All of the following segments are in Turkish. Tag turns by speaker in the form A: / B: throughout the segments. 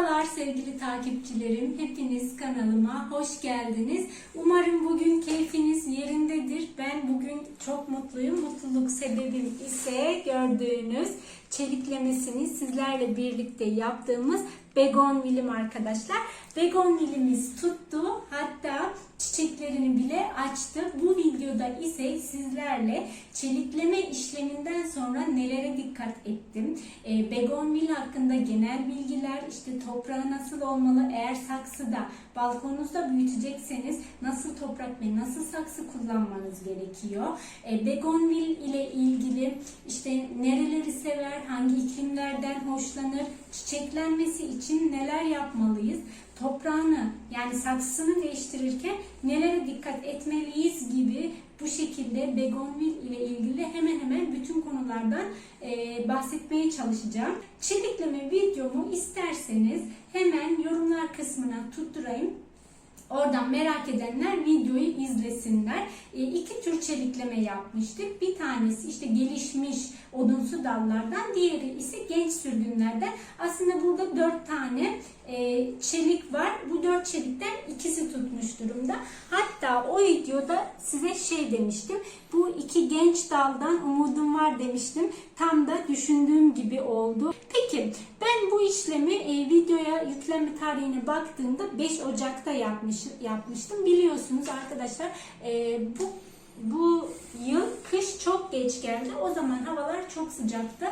A: Merhabalar sevgili takipçilerim. Hepiniz kanalıma hoş geldiniz. Umarım bugün keyfiniz yerindedir. Ben bugün çok mutluyum. Mutluluk sebebim ise gördüğünüz çeliklemesini sizlerle birlikte yaptığımız begonvilim arkadaşlar. Begonvilimiz tuttu. Hatta çiçeklerini bile açtı. Bu videoda ise sizlerle çelikleme işleminden sonra nelere dikkat ettim? E, begonvil hakkında genel bilgiler, işte toprağı nasıl olmalı, eğer saksıda, balkonunuzda büyütecekseniz nasıl toprak ve nasıl saksı kullanmanız gerekiyor? E, begonvil ile ilgili işte nereleri sever, hangi iklimlerden hoşlanır, çiçeklenmesi için neler yapmalıyız? toprağını yani saksısını değiştirirken nelere dikkat etmeliyiz gibi bu şekilde begonvil ile ilgili hemen hemen bütün konulardan e, bahsetmeye çalışacağım. Çelikleme videomu isterseniz hemen yorumlar kısmına tutturayım. Oradan merak edenler videoyu izlesinler. E, iki tür çelikleme yapmıştık. Bir tanesi işte gelişmiş odunsu dallardan, diğeri ise genç sürgünlerden. Aslında burada dört tane e, çelik var. Bu dört çelikten ikisi tutmuş durumda. Hatta o videoda size şey demiştim. Bu iki genç daldan umudum var demiştim. Tam da düşündüğüm gibi oldu. Peki ben bu işlemi e, videoya yükleme tarihine baktığımda 5 Ocak'ta yapmış, yapmıştım. Biliyorsunuz arkadaşlar e, bu bu yıl kış çok geç geldi. O zaman havalar çok sıcaktı.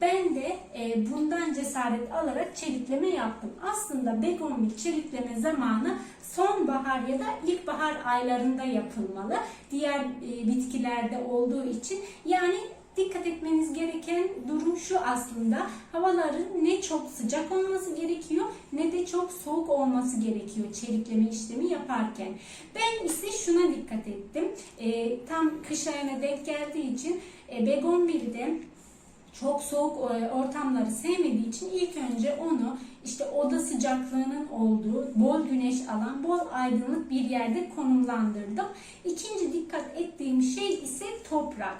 A: Ben de e, bundan cesaret alarak çelikleme yaptım. Aslında begonvil çelikleme zamanı sonbahar ya da ilkbahar aylarında yapılmalı. Diğer e, bitkilerde olduğu için yani dikkat etmeniz gereken durum şu aslında. Havaların ne çok sıcak olması gerekiyor ne de çok soğuk olması gerekiyor çelikleme işlemi yaparken. Ben ise şuna dikkat ettim. E, tam kış ayına denk geldiği için e, begonvilde çok soğuk e, ortamları sevmediği için ilk önce onu işte oda sıcaklığının olduğu, bol güneş alan, bol aydınlık bir yerde konumlandırdım. İkinci dikkat ettiğim şey ise toprak.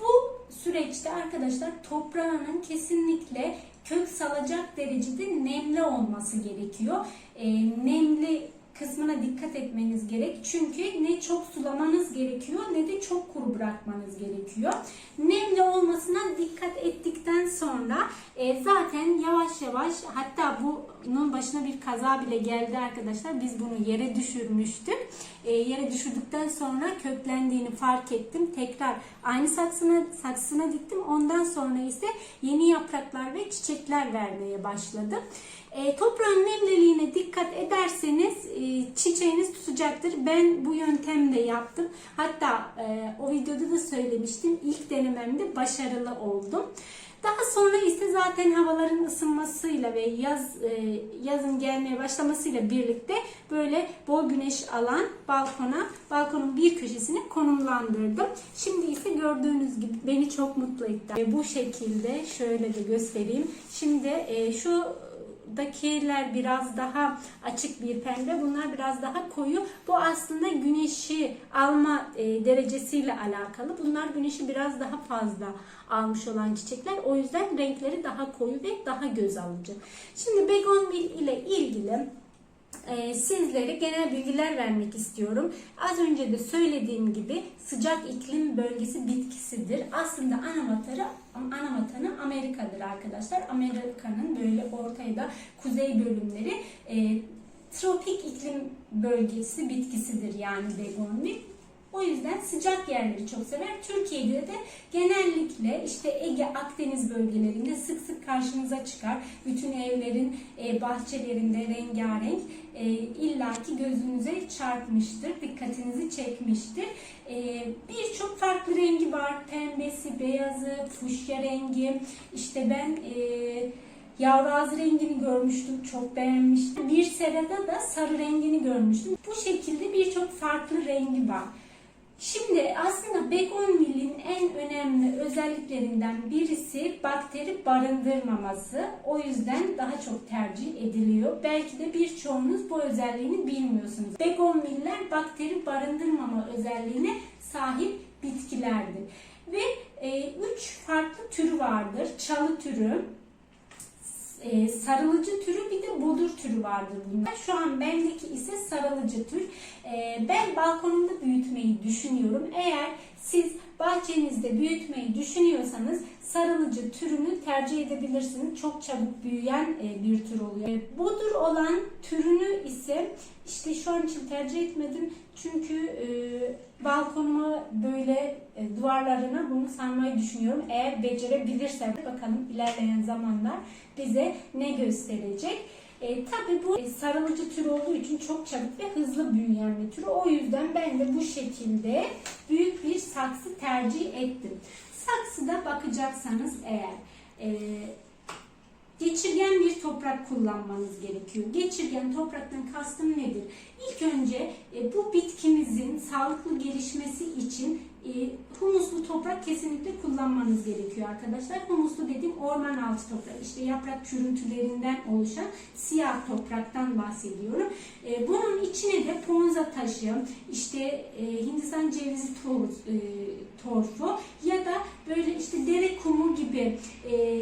A: Bu süreçte arkadaşlar toprağının kesinlikle kök salacak derecede nemli olması gerekiyor. E, nemli kısmına dikkat etmeniz gerek. Çünkü ne çok sulamanız gerekiyor ne de çok kuru bırakmanız gerekiyor. Nemli olmasına dikkat ettikten sonra e, zaten yavaş yavaş hatta bunun başına bir kaza bile geldi arkadaşlar. Biz bunu yere düşürmüştük. E, yere düşürdükten sonra köklendiğini fark ettim. Tekrar aynı saksına, saksına diktim. Ondan sonra ise yeni yapraklar ve çiçekler vermeye başladı. E, toprağın nemliliğine dikkat ederseniz e, çiçeğiniz tutacaktır. Ben bu yöntemle yaptım. Hatta e, o videoda da söylemiştim. İlk denememde başarılı oldum. Daha sonra ise zaten havaların ısınmasıyla ve yaz e, yazın gelmeye başlamasıyla birlikte böyle bol güneş alan balkona, balkonun bir köşesine konumlandırdım. Şimdi ise gördüğünüz gibi beni çok mutlu etti. Bu şekilde şöyle de göstereyim. Şimdi e, şu dakiler biraz daha açık bir pembe. Bunlar biraz daha koyu. Bu aslında güneşi alma e, derecesiyle alakalı. Bunlar güneşi biraz daha fazla almış olan çiçekler. O yüzden renkleri daha koyu ve daha göz alıcı. Şimdi begonvil ile ilgili e, sizlere genel bilgiler vermek istiyorum. Az önce de söylediğim gibi sıcak iklim bölgesi bitkisidir. Aslında ana ana vatanı Amerika'dır arkadaşlar. Amerika'nın böyle ortaya da kuzey bölümleri e, tropik iklim bölgesi bitkisidir yani begonvil. O yüzden sıcak yerleri çok sever. Türkiye'de de genellikle işte Ege, Akdeniz bölgelerinde sık sık karşınıza çıkar. Bütün evlerin e, bahçelerinde rengarenk e, illaki gözünüze çarpmıştır, dikkatinizi çekmiştir. E, Birçok farklı rengi var. Pembesi, beyazı, fuşya rengi. İşte ben Yavru ağzı rengini görmüştüm, çok beğenmiştim. Bir serada da sarı rengini görmüştüm. Bu şekilde birçok farklı rengi var. Şimdi aslında begonvilin en önemli özelliklerinden birisi bakteri barındırmaması. O yüzden daha çok tercih ediliyor. Belki de birçoğunuz bu özelliğini bilmiyorsunuz. Begonviller bakteri barındırmama özelliğine sahip bitkilerdir. Ve e, üç farklı türü vardır. Çalı türü, e, sarılıcı türü bir de bodur türü vardır bunlar. Şu an bendeki ise sarılıcı tür. E, ben balkonumda büyütmeyi düşünüyorum. Eğer siz bahçenizde büyütmeyi düşünüyorsanız sarılıcı türünü tercih edebilirsiniz. Çok çabuk büyüyen e, bir tür oluyor. E, bodur olan türünü ise işte şu an için tercih etmedim. Çünkü e, balkonuma böyle duvarlarına bunu sarmayı düşünüyorum. Eğer becerebilirsem bakalım ilerleyen zamanlar bize ne gösterecek. E, tabii bu e, sarılıcı tür olduğu için çok çabuk ve hızlı büyüyen bir tür. O yüzden ben de bu şekilde büyük bir saksı tercih ettim. Saksıda bakacaksanız eğer e, geçirgen bir toprak kullanmanız gerekiyor. Geçirgen topraktan kastım nedir? İlk önce e, bu bitkimizin sağlıklı gelişmesi için humuslu toprak kesinlikle kullanmanız gerekiyor arkadaşlar. Humuslu dediğim orman altı toprak. İşte yaprak çürüntülerinden oluşan siyah topraktan bahsediyorum. E, bunun içine de ponza taşı, işte e, Hindistan cevizi tor- e, torfu ya da böyle işte dere kumu gibi e,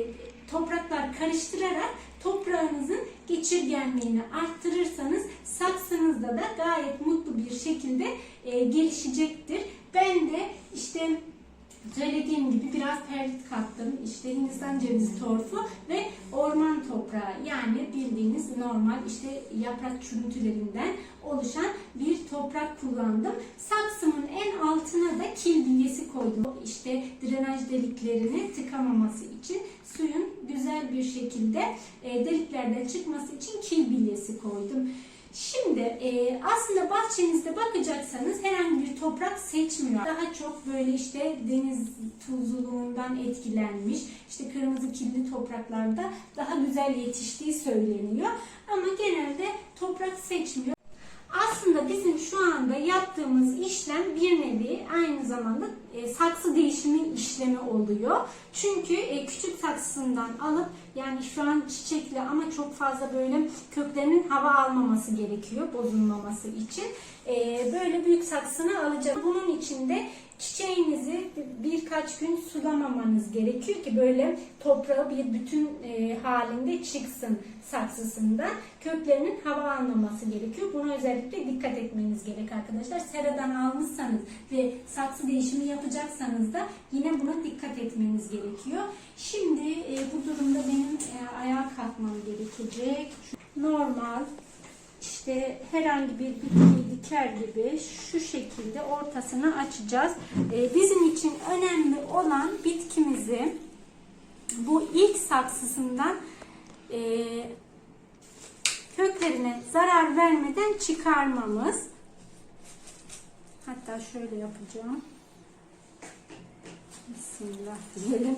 A: topraklar karıştırarak toprağınızın geçirgenliğini arttırırsanız saksınızda da gayet mutlu bir şekilde e, gelişecektir. Ben de işte söylediğim gibi biraz perlit kattım. İşte Hindistan cevizi torfu ve orman toprağı yani bildiğiniz normal işte yaprak çürüntülerinden oluşan bir toprak kullandım. Saksımın en altına da kil bilyesi koydum. İşte drenaj deliklerini tıkamaması için suyun güzel bir şekilde e, deliklerden çıkması için kil bilyesi koydum. Şimdi e, aslında bahçenizde bakacaksanız herhangi bir toprak seçmiyor. Daha çok böyle işte deniz tuzluluğundan etkilenmiş, işte kırmızı kirli topraklarda daha güzel yetiştiği söyleniyor. Ama genelde toprak seçmiyor. Aslında bizim şu anda yaptığımız işlem bir nevi aynı zamanda e, saksı değişimi işlemi oluyor. Çünkü e, küçük saksısından alıp yani şu an çiçekli ama çok fazla böyle köklerinin hava almaması gerekiyor bozulmaması için. E, böyle büyük saksını alacağız. Bunun için de çiçeğinizi birkaç gün sulamamanız gerekiyor ki böyle toprağı bir bütün e, halinde çıksın saksısında. Köklerinin hava almaması gerekiyor. Buna özellikle dikkat etmeniz gerek arkadaşlar. Seradan almışsanız ve saksı değişimi yapacaksanız da yine buna dikkat etmeniz gerekiyor. Şimdi e, bu durumda benim e, ayağa kalkmam gerekecek. Normal işte herhangi bir bitkiyi diker gibi şu şekilde ortasını açacağız. Ee, bizim için önemli olan bitkimizi bu ilk saksısından e, köklerine zarar vermeden çıkarmamız. Hatta şöyle yapacağım. Bismillah diyelim.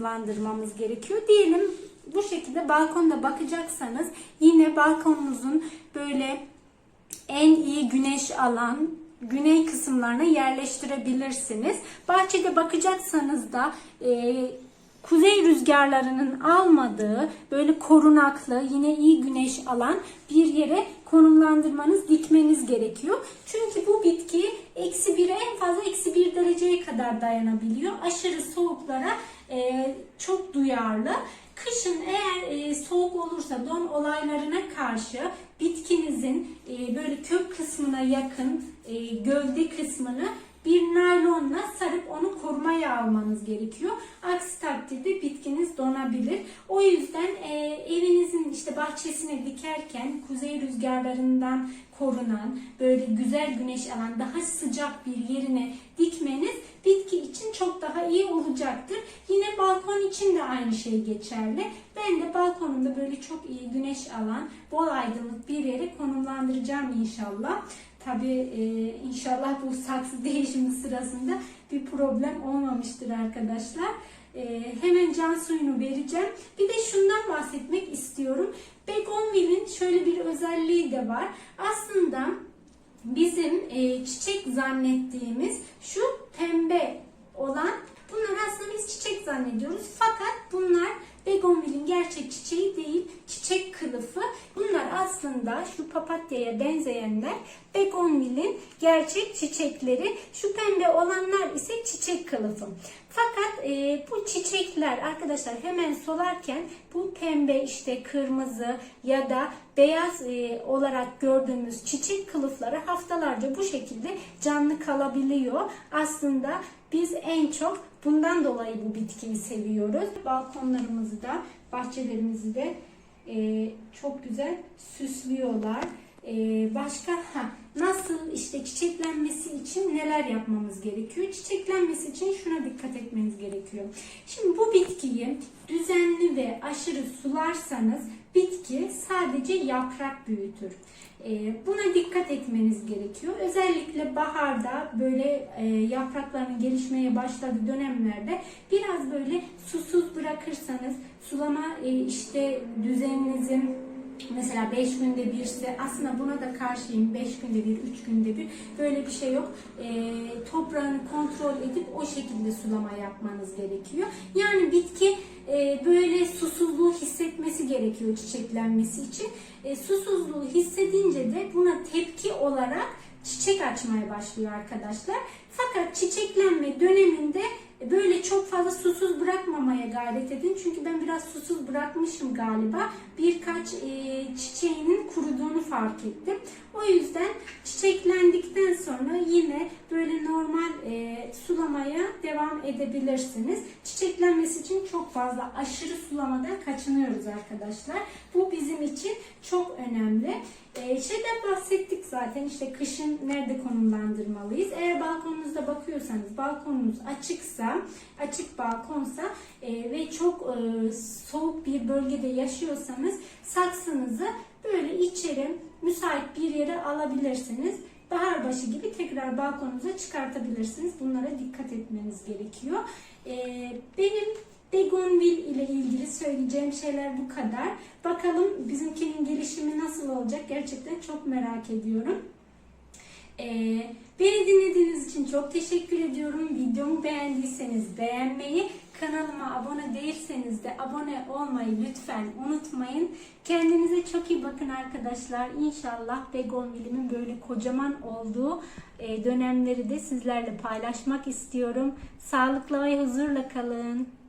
A: Konumlandırmamız gerekiyor? Diyelim bu şekilde balkonda bakacaksanız yine balkonunuzun böyle en iyi güneş alan güney kısımlarına yerleştirebilirsiniz. Bahçede bakacaksanız da e, kuzey rüzgarlarının almadığı böyle korunaklı yine iyi güneş alan bir yere konumlandırmanız dikmeniz gerekiyor. Çünkü bu bitki eksi 1'e en fazla eksi 1 dereceye kadar dayanabiliyor. Aşırı soğuklara e, çok duyarlı. Kışın eğer e, soğuk olursa don olaylarına karşı bitkinizin e, böyle kök kısmına yakın e, gövde kısmını bir naylonla sarıp onu korumaya almanız gerekiyor. Aksi takdirde bitkiniz donabilir. O yüzden e, evinizin işte bahçesine dikerken kuzey rüzgarlarından korunan, böyle güzel güneş alan, daha sıcak bir yerine dikmeniz bitki için çok daha iyi olacaktır. Yine balkon için de aynı şey geçerli. Ben de balkonumda böyle çok iyi güneş alan, bol aydınlık bir yere konumlandıracağım inşallah. Tabi e, inşallah bu saksı değişimi sırasında bir problem olmamıştır arkadaşlar. E, hemen can suyunu vereceğim. Bir de şundan bahsetmek istiyorum. Begonvil'in şöyle bir özelliği de var. Aslında bizim e, çiçek zannettiğimiz şu pembe olan bunlar aslında biz çiçek zannediyoruz. Fakat bunlar Begonvil'in gerçek çiçeği değil, çiçek kılıfı. Bunlar aslında şu papatyaya benzeyenler Begonvil'in gerçek çiçekleri. Şu pembe olanlar ise çiçek kılıfı. Fakat e, bu çiçekler arkadaşlar hemen solarken bu pembe işte kırmızı ya da beyaz e, olarak gördüğümüz çiçek kılıfları haftalarca bu şekilde canlı kalabiliyor. Aslında biz en çok bundan dolayı bu bitkiyi seviyoruz. Balkonlarımızı da bahçelerimizi de e, çok güzel süslüyorlar. E, başka ha, nasıl işte çiçeklenmesi için neler yapmamız gerekiyor? Çiçeklenmesi için şuna dikkat etmeniz gerekiyor. Şimdi bu bitkiyi düzenli ve aşırı sularsanız bitki sadece yaprak büyütür. E, buna dikkat etmeniz gerekiyor. Özellikle baharda böyle e, yaprakların gelişmeye başladığı dönemlerde biraz böyle susuz bırakırsanız sulama e, işte düzeninizin Mesela 5 günde birse aslında buna da karşıyım. 5 günde bir 3 günde bir böyle bir şey yok. E, toprağını kontrol edip o şekilde sulama yapmanız gerekiyor. Yani bitki e, böyle susuzluğu hissetmesi gerekiyor çiçeklenmesi için. E, susuzluğu hissedince de buna tepki olarak çiçek açmaya başlıyor arkadaşlar. Fakat çiçeklenme döneminde böyle çok fazla susuz bırakmamaya gayret edin. Çünkü ben biraz susuz bırakmışım galiba. Birkaç e, çiçeğinin kuruduğunu fark ettim. O yüzden çiçeklendikten sonra yine böyle normal e, sulamaya devam edebilirsiniz. Çiçeklenmesi için çok fazla aşırı sulamadan kaçınıyoruz arkadaşlar. Bu bizim için çok önemli. E, şeyden bahsettik zaten işte kışın nerede konumlandırmalıyız. Eğer balkonunuzda bakıyorsanız balkonunuz açıksa, açık balkonsa e, ve çok e, soğuk bir bölgede yaşıyorsanız saksınızı böyle içeri müsait bir yere alabilirsiniz. Bahar başı gibi tekrar balkonunuza çıkartabilirsiniz. Bunlara dikkat etmeniz gerekiyor. E, benim Begonville ile ilgili söyleyeceğim şeyler bu kadar. Bakalım bizimkinin gelişimi nasıl olacak gerçekten çok merak ediyorum. Ee, beni dinlediğiniz için çok teşekkür ediyorum. Videomu beğendiyseniz beğenmeyi, kanalıma abone değilseniz de abone olmayı lütfen unutmayın. Kendinize çok iyi bakın arkadaşlar. İnşallah Begonville'imin böyle kocaman olduğu e, dönemleri de sizlerle paylaşmak istiyorum. Sağlıkla ve huzurla kalın.